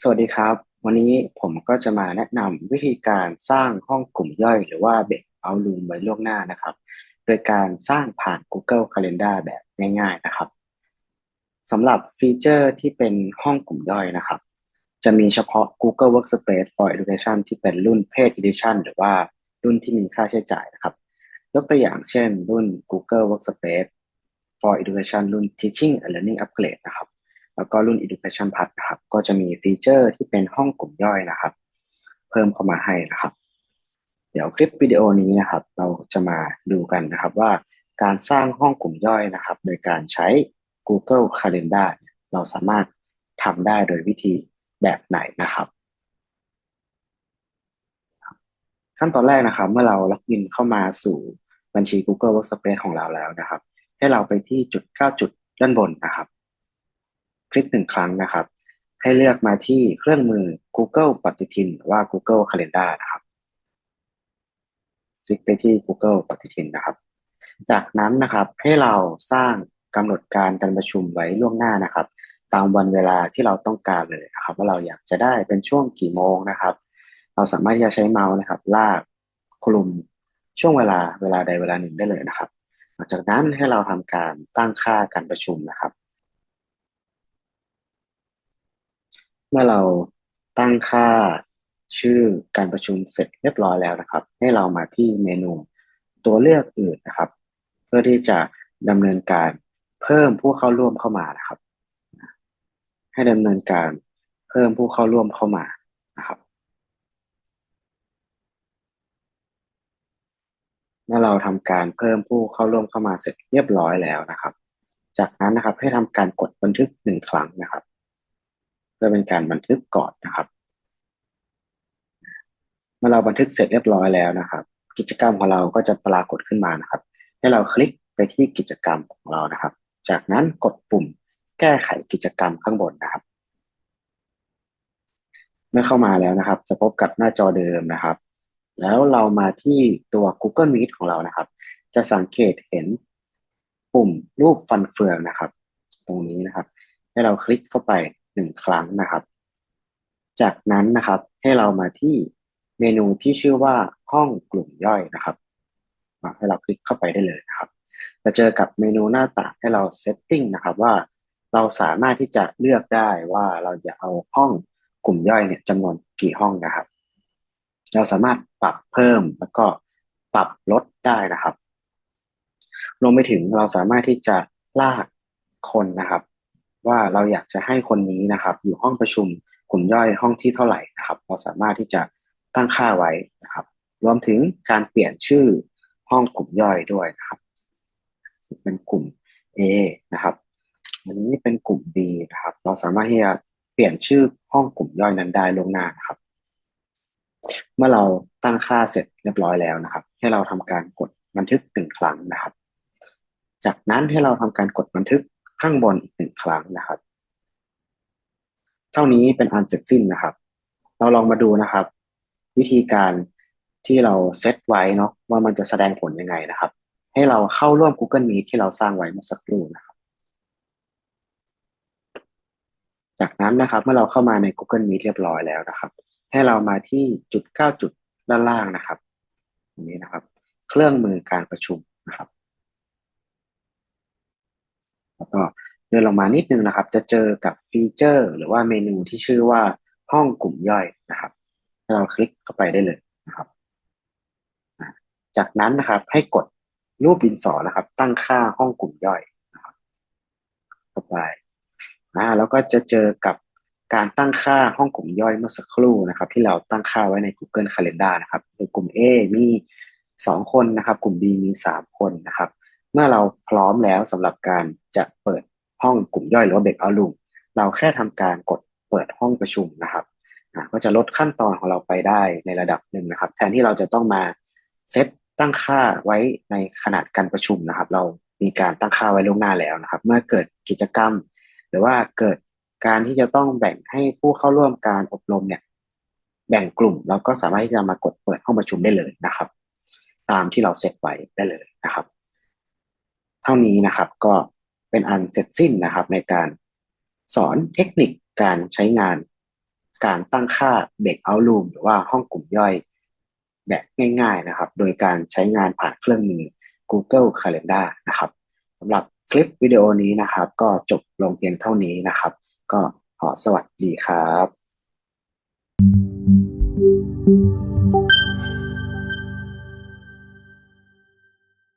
สวัสดีครับ วันนี้ผมก็จะมาแนะนำวิธีการสร้างห้องกลุ่มย่อย หรือว่าเบรกเอาลูมไว้ล่วงหน้านะครับ โดยการสร้างผ่าน Google Calendar แบบง่ายๆนะครับสำหรับฟีเจอร์ที่เป็นห้องกลุ่มย่อยนะครับ จะมีเฉพาะ Google Workspace for Education ที่เป็นรุ่น Paid Edition หรือว่ารุ่นที่มีค่าใช้จ่ายนะครับ ยกตัวอย่างเช่นรุ่น Google Workspace for Education รุ่น Teaching and Learning Upgrade นะครับ แล้วก็รุ่น Education Plus นะครับ ก็จะมีฟีเจอร์ที่เป็นห้องกลุ่มย่อยนะครับ เพิ่มเข้ามาให้นะครับ เดี๋ยวคลิปวิดีโอนี้นะครับ เราจะมาดูกันนะครับว่าการสร้างห้องกลุ่มย่อยนะครับ โดยการใช้ Google Calendar เราสามารถทำได้โดยวิธีแบบไหนนะครับ ขั้นตอนแรกนะครับ เมื่อเราล็อกอินเข้ามาสู่บัญชี Google Workspace ของเราแล้วนะครับ ให้เราไปที่จุด 9 จุดด้านบนนะครับ ลิกหนึ่งครั้งนะครับ ให้เลือกมาที่เครื่องมือ Google ปฏิทินหรือว่า Google Calendar นะครับ คลิกไปที่ Google ปฏิทินนะครับ จากนั้นนะครับให้เราสร้างกำหนดการการประชุมไว้ล่วงหน้านะครับ ตามวันเวลาที่เราต้องการเลยนะครับ ว่าเราอยากจะได้เป็นช่วงกี่โมงนะครับ เราสามารถที่จะใช้เมาส์นะครับ ลากคลุมช่วงเวลาเวลาใดเวลาหนึ่งได้เลยนะครับ หลังจากนั้นให้เราทำการตั้งค่าการประชุมนะครับ มื่อเราตั้งค่าชื่อการประชุมเสร็จเรียบร้อยแล้วนะครับ ให้เรามาที่เมนูตัวเลือกอื่นนะครับ เพื่อที่จะดำเนินการเพิ่มผู้เข้าร่วมเข้ามานะครับ ให้ดำเนินการเพิ่มผู้เข้าร่วมเข้ามานะครับ เมื่อเราทำการเพิ่มผู้เข้าร่วมเข้ามาเสร็จเรียบร้อยแล้วนะครับ จากนั้นนะครับให้ทำการกดบันทึกหนึ่งครั้งนะครับ พื่อเป็นการบันทึกก่อนนะครับ เมื่อเราบันทึกเสร็จเรียบร้อยแล้วนะครับ กิจกรรมของเราก็จะปรากฏขึ้นมานะครับ ให้เราคลิกไปที่กิจกรรมของเรานะครับ จากนั้นกดปุ่มแก้ไขกิจกรรมข้างบนนะครับ เมื่อเข้ามาแล้วนะครับ จะพบกับหน้าจอเดิมนะครับ แล้วเรามาที่ตัว Google Meet ของเรานะครับ จะสังเกตเห็นปุ่มรูปฟันเฟืองนะครับ ตรงนี้นะครับ ให้เราคลิกเข้าไป หนึ่งครั้งนะครับ จากนั้นนะครับให้เรามาที่เมนูที่ชื่อว่าห้องกลุ่มย่อยนะครับให้เราคลิกเข้าไปได้เลยนะครับ จะเจอกับเมนูหน้าต่างให้เราเซตติ้งนะครับว่าเราสามารถที่จะเลือกได้ว่าเราจะเอาห้องกลุ่มย่อยเนี่ยจำนวนกี่ห้องนะครับ เราสามารถปรับเพิ่มแล้วก็ปรับลดได้นะครับรวมไปถึงเราสามารถที่จะลากคนนะครับ ว่าเราอยากจะให้คนนี้นะครับ อยู่ห้องประชุมกลุ่มย่อยห้องที่เท่าไหร่นะครับ เราสามารถที่จะตั้งค่าไว้นะครับ รวมถึงการเปลี่ยนชื่อห้องกลุ่มย่อยด้วยนะครับเป็นกลุ่ม A นะครับอันนี้เป็นกลุ่ม B นะครับ เราสามารถที่จะเปลี่ยนชื่อห้องกลุ่มย่อยนั้นได้ลงหน้านะครับ เมื่อเราตั้งค่าเสร็จเรียบร้อยแล้วนะครับ ให้เราทำการกดบันทึกหนึ่งครั้งนะครับ จากนั้นให้เราทำการกดบันทึก ข้างบนอีกหนึ่งครั้งนะครับ เท่านี้เป็นอันเสร็จสิ้นนะครับ เราลองมาดูนะครับ วิธีการที่เราเซตไว้เนาะว่ามันจะแสดงผลยังไงนะครับ ให้เราเข้าร่วม Google Meet ที่เราสร้างไว้เมื่อสักครู่นะครับ จากนั้นนะครับเมื่อเราเข้ามาใน Google Meet เรียบร้อยแล้วนะครับ ให้เรามาที่จุด 9 จุดด้านล่างนะครับตรงนี้นะครับ เครื่องมือการประชุมนะครับ แล้วก็เดินลงมานิดนึงนะครับ จะเจอกับฟีเจอร์ หรือว่าเมนูที่ชื่อว่าห้องกลุ่มย่อยนะครับ เราคลิกเข้าไปได้เลยนะครับ จากนั้นนะครับให้กดรูปบินสอนะครับ ตั้งค่าห้องกลุ่มย่อยนะครับเข้าไปนะแล้วก็จะเจอกับการตั้งค่าห้องกลุ่มย่อยเมื่อสักครู่นะครับ ที่เราตั้งค่าไว้ใน Google Calendar นะครับในกลุ่ม A มี 2 คนนะครับ กลุ่ม B มี 3 คนนะครับ เมื่อเราพร้อมแล้วสำหรับการจะเปิดห้องกลุ่มย่อยหรือว่าเบรกเอาลูมเราแค่ทำการกดเปิดห้องประชุมนะครับก็จะลดขั้นตอนของเราไปได้ในระดับหนึ่งนะครับ แทนที่เราจะต้องมาเซตตั้งค่าไว้ในขนาดการประชุมนะครับ เรามีการตั้งค่าไว้ล่วงหน้าแล้วนะครับ เมื่อเกิดกิจกรรม หรือว่าเกิดการที่จะต้องแบ่งให้ผู้เข้าร่วมการอบรมเนี่ย แบ่งกลุ่มเราก็สามารถที่จะมากดเปิดห้องประชุมได้เลยนะครับ ตามที่เราเซตไว้ได้เลยนะครับ เท่านี้นะครับ ก็เป็นอันเสร็จสิ้นนะครับ ในการสอนเทคนิคการใช้งาน การตั้งค่า breakout room หรือว่าห้องกลุ่มย่อยแบบง่ายๆนะครับ โดยการใช้งานผ่านเครื่องมือ Google Calendar นะครับสำหรับคลิปวิดีโอนี้นะครับ ก็จบลงเพียงเท่านี้นะครับ ก็ขอสวัสดีครับ